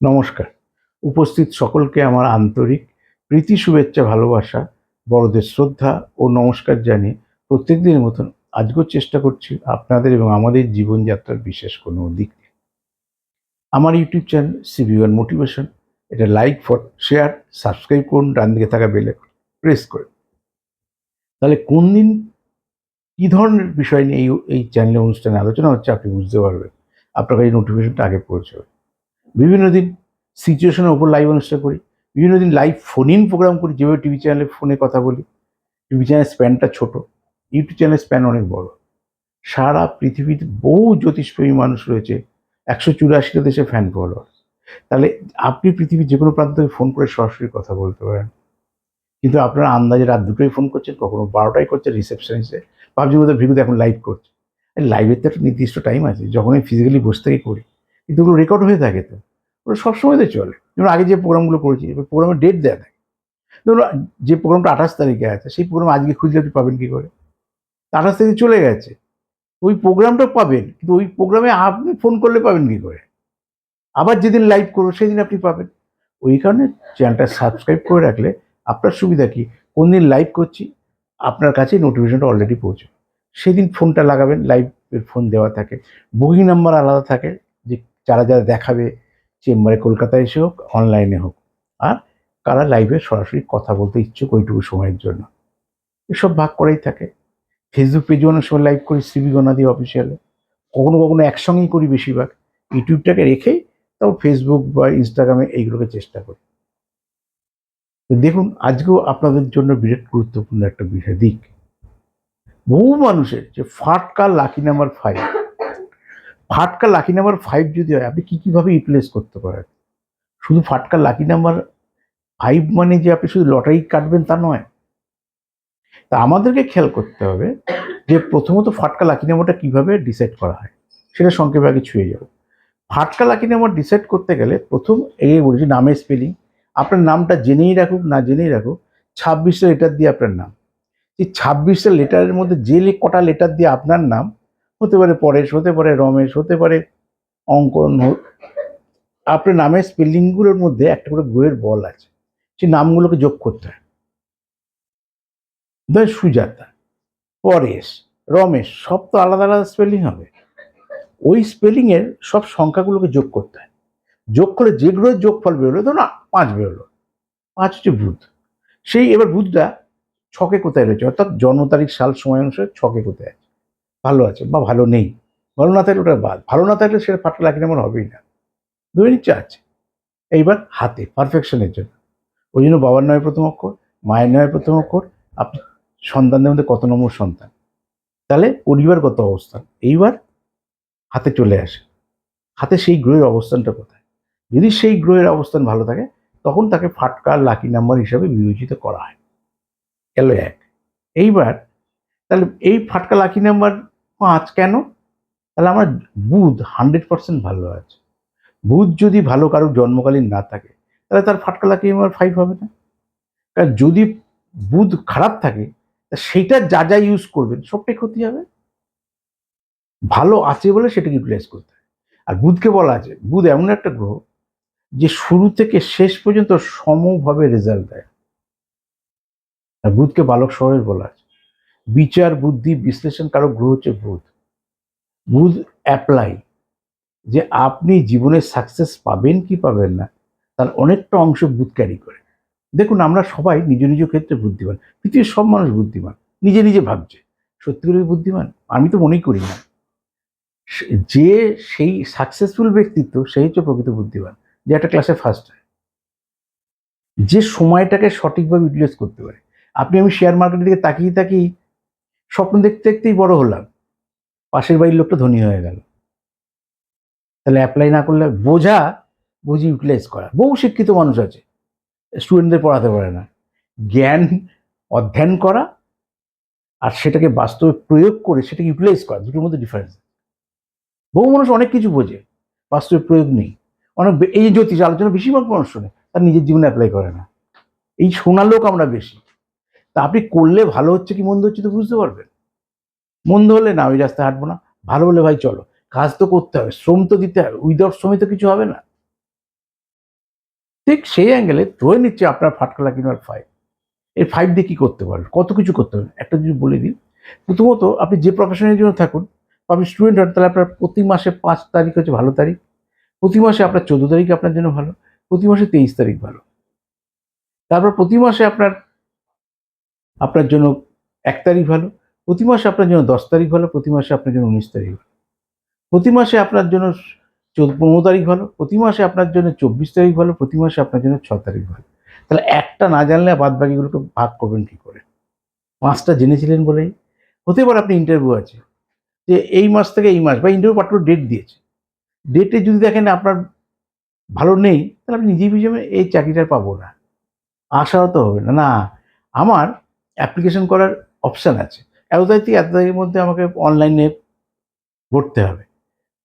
নমস্কার। উপস্থিত সকলকে আমার আন্তরিক প্রীতি, শুভেচ্ছা, ভালোবাসা, বড়দের শ্রদ্ধা ও নমস্কার জানিয়ে প্রত্যেক দিনের মতন আজকেও চেষ্টা করছি আপনাদের এবং আমাদের জীবনযাত্রার বিশেষ কোনো দিক। আমার YouTube channel C B one motivation, এটা লাইক ফর শেয়ার, সাবস্ক্রাইব করুন, ডান দিকে থাকা বেলে প্রেস করুন। তাহলে কোন দিন কী ধরনের বিষয় নিয়ে এই এই চ্যানেলে অনুষ্ঠানে আলোচনা হচ্ছে আপনি বুঝতে পারবেন। আপনার কাছে নোটিফিকেশনটা আগে পৌঁছবে। বিভিন্ন দিন সিচুয়েশনের ওপর লাইভ অনুষ্ঠান করি, বিভিন্ন দিন লাইভ ফোন ইন প্রোগ্রাম করি, যেভাবে টিভি চ্যানেলে ফোনে কথা বলি। টিভি চ্যানেল স্প্যানটা ছোট ইউটিউব চ্যানেল স্প্যান অনেক বড়। সারা পৃথিবীতে বহু জ্যোতিষপ্রেমী মানুষ রয়েছে, একশো চুরাশিটা দেশে ফ্যান ফলোয়ার তাহলে আপনি পৃথিবীর যে কোনো প্রান্ত থেকে ফোন করে সরাসরি কথা বলতে পারেন। কিন্তু আপনারা আন্দাজে রাত দুটোই ফোন করছেন, কখনো বারোটাই করছেন রিসেপশনিস্টে ভাবছি বোধহয় ভিগুতে এখন লাইভ করছে। লাইভের তো একটা নির্দিষ্ট টাইম আছে যখন আমি ফিজিক্যালি বসে থেকে করি। কিন্তু ওগুলো রেকর্ড হয়ে থাকে তো। ওগুলো সবসময় তো চলে। যেমন আগে যে প্রোগ্রামগুলো করেছি, এবার প্রোগ্রামের ডেট দেওয়া থাকে। ধরুন, যে প্রোগ্রামটা আঠাশ তারিখে আছে, সেই প্রোগ্রাম আজকে খুঁজলে আপনি পাবেন কী করে? আঠাশ তারিখে চলে গেছে। ওই প্রোগ্রামটা পাবেন, কিন্তু ওই প্রোগ্রামে আপনি ফোন করলে পাবেন কী করে? আবার যেদিন লাইভ করব, সেদিন আপনি পাবেন। ওই কারণে চ্যানেলটা সাবস্ক্রাইব করে রাখলে আপনার সুবিধা কি? কোন দিন লাইভ করছি, আপনার কাছে নোটিফিকেশনটা অলরেডি পৌঁছবে। সেদিন ফোনটা লাগাবেন লাইভের ফোন দেওয়া থাকে। বুকিং নাম্বার আলাদা থাকে। যারা যারা দেখাবে চেম্বারে কলকাতায় এসে হোক অনলাইনে হোক, আর কারা লাইভে সরাসরি কথা বলতে ইচ্ছুক ওইটুকু সময়ের জন্য। এসব ভাগ করাই থাকে। ফেসবুক পেজে অনেক সময় লাইভ করি সিবি গণাদি অফিসিয়ালে কখনো কখনো একসঙ্গেই করি বেশিরভাগ। ইউটিউবটাকে রেখেই তাও ফেসবুক বা ইনস্টাগ্রামে এইগুলোকে চেষ্টা করি। দেখুন, আজকেও আপনাদের জন্য বিরাট গুরুত্বপূর্ণ একটা বিষয়, দিক। বহু মানুষের যে ফাটকা লাকি নাম্বার ফাইভ ফাটকা লাকি নাম্বার ফাইভ যদি হয়, আপনি কী কীভাবে ইউটিলাইজ করতে পারেন? শুধু ফাটকা লাকি নাম্বার ফাইভ মানে যে আপনি শুধু লটারি কাটবেন তা নয়। তা আমাদেরকে খেয়াল করতে হবে যে প্রথমত ফাটকা লাকি নাম্বারটা কীভাবে ডিসাইড করা হয়, সেটা সংক্ষেপে আগে ছুঁয়ে যাব। ফাটকা লাকি নাম্বার ডিসাইড করতে গেলে প্রথম এই বলেছি নামের স্পেলিং আপনার নামটা জেনেই রাখুক, না জেনেই রাখুক, ছাব্বিশটা লেটার দিয়ে আপনার নাম। এই ছাব্বিশটা লেটারের মধ্যে যে কটা লেটার দিয়ে আপনার নাম হতে পারে পরেশ হতে পারে রমেশ হতে পারে অঙ্কন হোক আপনার নামের স্পেলিংগুলোর মধ্যে একটা করে বইয়ের বল আছে। সেই নামগুলোকে যোগ করতে হয়। ধর সুজাতা পরেশ রমেশ সব তো আলাদা আলাদা স্পেলিং হবে। ওই স্পেলিংয়ের সব সংখ্যাগুলোকে যোগ করতে হয়। যোগ করে যেগুলো যোগফল বেরোলো ধরুন না, পাঁচ বেরোলো। পাঁচ হচ্ছে বুধ। সেই এবার বুধটা ছকে কোথায় রয়েছে? অর্থাৎ জন্ম তারিখ সাল সময় অনুসারে ছকে কোথায় আছে? ভালো আছে বা ভালো নেই। ভালো না থাকলে ওটা বাদ। ভালো না থাকলে সেটা ফাটা লাকি নাম্বার হবেই না। ধরে নিচ্ছে আছে। এইবার হাতে পারফেকশনের জন্য। ওই জন্য বাবার নামে প্রথম অক্ষর, মায়ের নামে প্রথম অক্ষর আপনি সন্তানদের মধ্যে কত নম্বর সন্তান? তাহলে পরিবারগত অবস্থান? এইবার হাতে চলে আসে। হাতে সেই গ্রহের অবস্থানটা কোথায়? যদি সেই গ্রহের অবস্থান ভালো থাকে, তখন তাকে ফাটকা লাকি নাম্বার হিসাবে বিবেচিত করা হয়। গেল এক। এইবার তাহলে এই ফাটকা লাকি নাম্বার পাঁচ কেন? তাহলে আমার বুধ হান্ড্রেড পার্সেন্ট ভালো আছে। বুধ যদি ভালো কারোর জন্মকালীন না থাকে, তাহলে তার ফাটকা নাম্বার ফাইভ হবে না? কারণ যদি বুধ খারাপ থাকে সেইটা যা যা ইউজ করবেন সবটাই ক্ষতি হবে। ভালো আছে বলে সেটাকে ইউটিলাইজ করতে হয়। আর বুধকে বলা আছে, বুধ এমন একটা গ্রহ যে শুরু থেকে শেষ পর্যন্ত সমভাবে রেজাল্ট দেয়। আর বুধকে বালক শহরের বলা আছে। বিচার, বুদ্ধি, বিশ্লেষণ কারও গ্রহ হচ্ছে বুধ। বুধ অ্যাপ্লাই যে আপনি জীবনে সাকসেস পাবেন কি পাবেন না, তার অনেকটা অংশ বুধ ক্যারি করে। দেখুন, আমরা সবাই নিজ নিজ ক্ষেত্রে বুদ্ধিমান। পৃথিবীর সব মানুষ বুদ্ধিমান। নিজে নিজে ভাবছে, সত্যি করে বুদ্ধিমান? আমি তো মনেই করি না। যে সেই সাকসেসফুল ব্যক্তিত্ব সেই হচ্ছে প্রকৃত বুদ্ধিমান, যে একটা ক্লাসে ফার্স্ট হয়। যে সময়টাকে সঠিকভাবে ইউটিলাইজ করতে পারে। আপনি আমি শেয়ার মার্কেটের দিকে তাকিয়ে তাকিয়ে স্বপ্ন দেখতে দেখতেই বড় হলাম। পাশের বাড়ির লোকটা ধনী হয়ে গেল। তাহলে অ্যাপ্লাই না করলে বোঝা, বুঝি ইউটিলাইজ করা। বহু শিক্ষিত মানুষ আছে স্টুডেন্টদের পড়াতে পারে না। জ্ঞান অধ্যয়ন করা আর সেটাকে বাস্তবে প্রয়োগ করে সেটাকে ইউটিলাইজ করা, দুটোর মধ্যে ডিফারেন্স বহু মানুষ অনেক কিছু বোঝে, বাস্তবে প্রয়োগ নেই। অনেক এই জ্যোতিষ, আলোচনা বেশিরভাগ মানুষ শোনে, তার নিজের জীবনে অ্যাপ্লাই করে না। এই শোনা লোক আমরা বেশি। তা আপনি করলে ভালো হচ্ছে কি মন্দ হচ্ছে তো বুঝতে পারবেন। মন্দ হলে না, ওই রাস্তায় হাঁটবো না। ভালো হলে ভাই চলো। কাজ তো করতে হবে, শ্রম তো দিতে হবে, উইদাউট শ্রমে তো কিছু হবে না। ঠিক সেই অ্যাঙ্গেলে ধরে নিচ্ছে আপনার ফাটকা লাকি নাম্বার ফাইভ এই ফাইভ দিয়ে কী করতে পারেন কত কিছু করতে পারেন একটা যদি বলে দিই। প্রথমত আপনি যে প্রফেশনের জন্য থাকুন, আপনি স্টুডেন্ট হন, তাহলে আপনার প্রতি মাসে পাঁচ তারিখ হচ্ছে ভালো তারিখ। প্রতি মাসে আপনার চোদ্দ তারিখ আপনার জন্য ভালো। প্রতি মাসে তেইশ তারিখ ভালো। তারপর প্রতি মাসে আপনার আপনার জন্য এক তারিখ ভালো, প্রতি মাসে আপনার জন্য দশ তারিখ ভালো, প্রতি মাসে আপনার জন্য উনিশ তারিখ ভালো। প্রতি মাসে আপনার জন্য পনেরো তারিখ ভালো, প্রতি মাসে আপনার জন্য চব্বিশ তারিখ ভালো, প্রতি মাসে আপনার জন্য ছ তারিখ ভালো। তাহলে একটা না জানলে বাদ বাকিগুলোকে ভাগ করবেন কী করে? পাঁচটা জেনেছিলেন বলেই। হতে পারে আপনি ইন্টারভিউ আছে, যে এই মাস থেকে এই মাস, বা ইন্টারভিউ পাঠানোর ডেট দিয়েছে। ডেটে যদি দেখেন আপনার ভালো নেই, তাহলে আপনি নিজেই বুঝে এই চাকরিটা পাবো না। আশাও তো হবে না। না, আমার অ্যাপ্লিকেশন করার অপশান আছে। এত তারিখ থেকে এত তারিখের মধ্যে আমাকে অনলাইনে ভরতে হবে।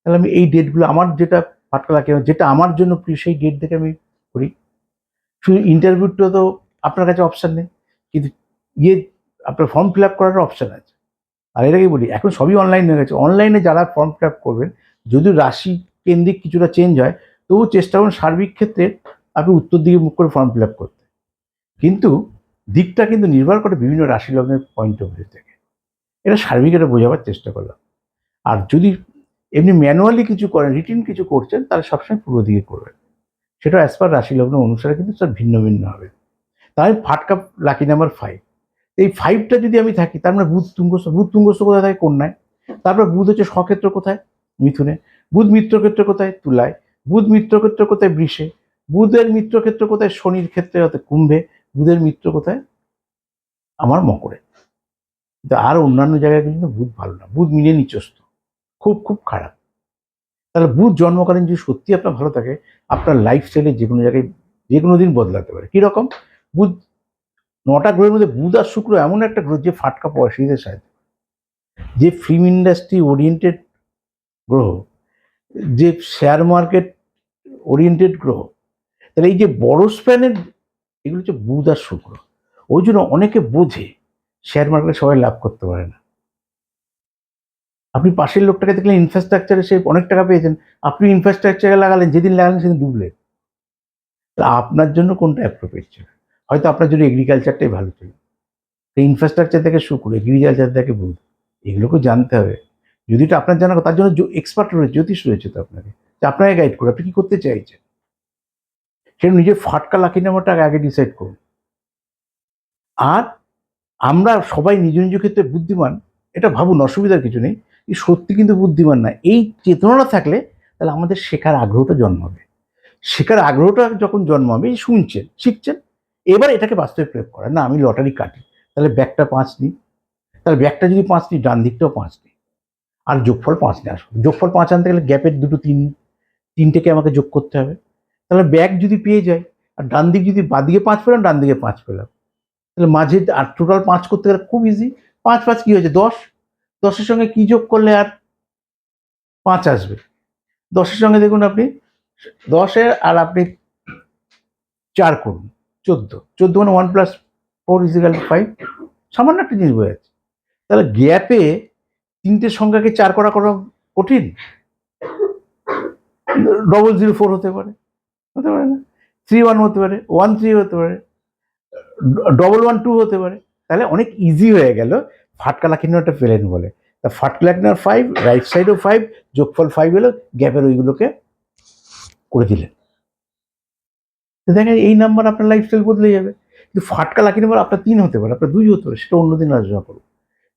তাহলে আমি এই ডেটগুলো, আমার যেটা ফাটকা লাগে, যেটা আমার জন্য প্রিয়, সেই ডেট দেখে আমি করি। শুধু ইন্টারভিউটা তো আপনার কাছে অপশান নেই, কিন্তু ইয়ে আপনার ফর্ম ফিল আপ করার অপশান আছে। আর এটাকে বলি, এখন সবই অনলাইন হয়ে গেছে। অনলাইনে যারা ফর্ম ফিল আপ করবেন, যদি রাশি কেন্দ্রিক কিছুটা চেঞ্জ হয়, তবু চেষ্টা করুন সার্বিক ক্ষেত্রে আপনি উত্তর দিকে মুখ করে ফর্ম ফিল আপ করতে। কিন্তু দিকটা কিন্তু নির্ভর করে বিভিন্ন রাশি লগ্নের পয়েন্ট অফ ভিউ থেকে। এটা সার্বিক এটা বোঝাবার চেষ্টা করলাম। আর যদি এমনি ম্যানুয়ালি কিছু করেন রিটিন কিছু করছেন, তাহলে সবসময় পূর্ব দিকে করবেন। সেটা অ্যাজ পার রাশি লগ্ন অনুসারে কিন্তু তার ভিন্ন ভিন্ন হবে। তাই ফাটকা লাকি নাম্বার ফাইভ এই ফাইভটা যদি আমি থাকি, তার মানে বুধ তুঙ্গস্থ বুধ তুঙ্গস্থ কোথায় থাকে? কন্যায়। তারপর বুধ হচ্ছে স্বক্ষেত্র কোথায়? মিথুনে। বুধ মিত্রক্ষেত্র কোথায়? তুলায়। বুধ মিত্রক্ষেত্র কোথায়? বৃষে। বুধের মিত্রক্ষেত্র কোথায়? শনির ক্ষেত্রে অর্থাৎ কুম্ভে। বুধের মিত্র কোথায়? আমার মকরে। কিন্তু আর অন্যান্য জায়গায় কিন্তু বুধ ভালো না। বুধ মিলে নিচস্ত খুব খুব খারাপ। তাহলে বুধ জন্মকালীন যদি সত্যি আপনার ভালো থাকে, আপনার লাইফস্টাইলে যে কোনো জায়গায় যে কোনো দিন বদলাতে পারে। কীরকম? বুধ নটা গ্রহের মধ্যে বুধ আর শুক্র এমন একটা গ্রহ যে ফাটকা পয়সাদের সাহায্য করে। যে ফিল্ম ইন্ডাস্ট্রি ওরিয়েন্টেড গ্রহ, যে শেয়ার মার্কেট ওরিয়েন্টেড গ্রহ, তাহলে এই যে বড় স্প্যানের এগুলো হচ্ছে বুধ আর শুক্র। ওই জন্য অনেকে বোঝে শেয়ার মার্কেটে সবাই লাভ করতে পারে না। আপনি পাশের লোকটাকে দেখলেন ইনফ্রাস্ট্রাকচারে সে অনেক টাকা পেয়েছেন, আপনি ইনফ্রাস্ট্রাকচারে লাগালেন, যেদিন লাগালেন সেদিন ডুবলেন তা আপনার জন্য কোনটা অ্যাপ্রোপ্রিয়েট ছিল? হয়তো আপনার জন্য এগ্রিকালচারটাই ভালো ছিল। ইনফ্রাস্ট্রাকচার থেকে শুক্র এগ্রিকালচার থেকে বুধ এগুলোকেও জানতে হবে। যদি এটা আপনার জানা তার জন্য এক্সপার্ট রয়েছে, জ্যোতিষ রয়েছে তো আপনাকে। আপনাকে গাইড করে আপনি কি করতে চাইছেন? সেটা নিজের ফাটকা লাকি নাম্বারটা আগে ডিসাইড করুন। আর আমরা সবাই নিজ নিজ ক্ষেত্রে বুদ্ধিমান, এটা ভাবুন, অসুবিধার কিছু নেই। সত্যি কিন্তু বুদ্ধিমান না। এই চেতনাটা থাকলে তাহলে আমাদের শেখার আগ্রহটা জন্মাবে। শেখার আগ্রহটা যখন জন্মাবে, শুনছেন, শিখছেন, এবার এটাকে বাস্তবে প্রয়োগ করা না, আমি লটারি কাটি, তাহলে ব্যাগটা পাঁচ নিই। তাহলে ব্যাগটা যদি পাঁচ নিই, ডান দিকটাও পাঁচ নিই। আর যোগফল পাঁচ নিয়ে আসব যোগফল পাঁচ আনতে গেলে গ্যাপের দুটো তিন, তিনটেকে আমাকে যোগ করতে হবে। তাহলে ব্যাগ যদি পেয়ে যায়, আর ডান দিক যদি বাদিকে পাঁচ পেলাম, ডান দিকে পাঁচ পেলাম। তাহলে মাঝে আর টোটাল পাঁচ করতে গেলে খুব ইজি পাঁচ পাঁচ কী হয়েছে? দশ। দশের সঙ্গে কি যোগ করলে আর পাঁচ আসবে? দশের সঙ্গে দেখুন আপনি, দশের আর আপনি চার করুন, চোদ্দ। চোদ্দ মানে one plus four is equal five সামান্য একটা জিনিস বোঝা যাচ্ছে। তাহলে গ্যাপে তিনটে সংখ্যাকে চার করা করা কঠিন? ডবল জিরো ফোর হতে পারে। হতে পারে না। থ্রি ওয়ান হতে পারে ওয়ান থ্রি হতে পারে ডবল ওয়ান টু হতে পারে। তাহলে অনেক ইজি হয়ে গেল ফাটকা লাখিনাটা পেলেন বলে। তা ফাটকা লাখিনার ফাইভ রাইট সাইডও ফাইভ যোগফল ফাইভ এলো গ্যাপের ওইগুলোকে করে দিলেন তো দেখেন এই নাম্বার আপনার লাইফস্টাইল বদলে যাবে। কিন্তু ফাটকা লাকি নাম্বার আপনার তিন হতে পারে, আপনার দুই হতে পারে, সেটা অন্যদিন আলোচনা করব।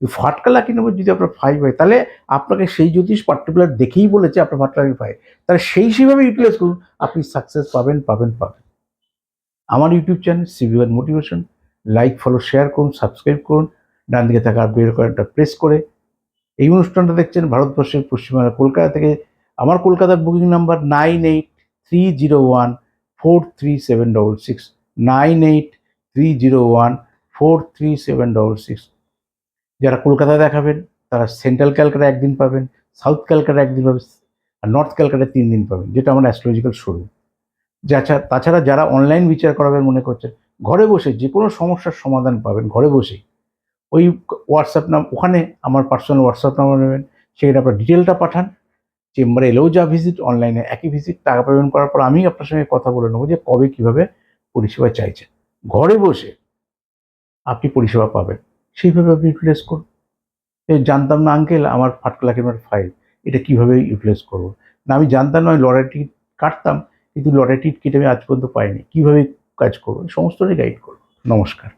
কিন্তু ফাটকা লাকি নাম্বার যদি আপনার ফাইভ হয়, তাহলে আপনাকে সেই জ্যোতিষ পার্টিকুলার দেখেই বলেছে আপনার ফাটকা লাকি ফাইভ তাহলে সেই সেভাবে ইউটিলাইজ করুন, আপনি সাকসেস পাবেন পাবেন পাবেন। আমার YouTube channel C V one motivation like follow share করুন সাবস্ক্রাইব করুন, ডান দিকে থাকা বের কয়েনটা প্রেস করে। এই অনুষ্ঠানটা দেখছেন ভারতবর্ষের পশ্চিমবঙ্গ কলকাতা থেকে। আমার কলকাতার booking number nine eight three zero one four three seven double six nine eight three zero one four three seven double six যারা কলকাতা দেখাবেন, তারা সেন্ট্রাল ক্যালকাটা একদিন পাবেন, সাউথ ক্যালকাটা একদিন পাবেন, আর নর্থ ক্যালকাটা তিন দিন পাবেন, যেটা আমার অ্যাস্ট্রোলজিক্যাল শুরু যাছা, তাছাড়া যারা অনলাইন বিচার করাবেন মনে করছেন, ঘরে বসে যে কোনো সমস্যার সমাধান পাবেন, ঘরে বসেই। ওই হোয়াটসঅ্যাপ নাম, ওখানে আমার পার্সোনাল হোয়াটসঅ্যাপ নাম্বার নেবেন, সেখানে আপনার ডিটেলটা পাঠান, চেম্বারে এলেও যা ভিজিট অনলাইনে একই ভিজিট টাকা পেমেন্ট করার পর আমি আপনার সঙ্গে কথা বলে নেব যে কবে কীভাবে পরিষেবা চাইছেন। ঘরে বসে আপনি পরিষেবা পাবেন। সেইভাবে আপনি ইউটিলাইজ করুন জানতাম না আঙ্কেল আমার ফাটকলা কেনার ফাইল এটা কীভাবে ইউটিলাইজ করব? না, আমি জানতাম না, আমি লটারি টিকিট কাটতাম, কিন্তু লটারি টিকিট কেটে আমি আজ পর্যন্ত পাইনি। কীভাবে কাজ করব? সমস্তটাই গাইড করব। নমস্কার।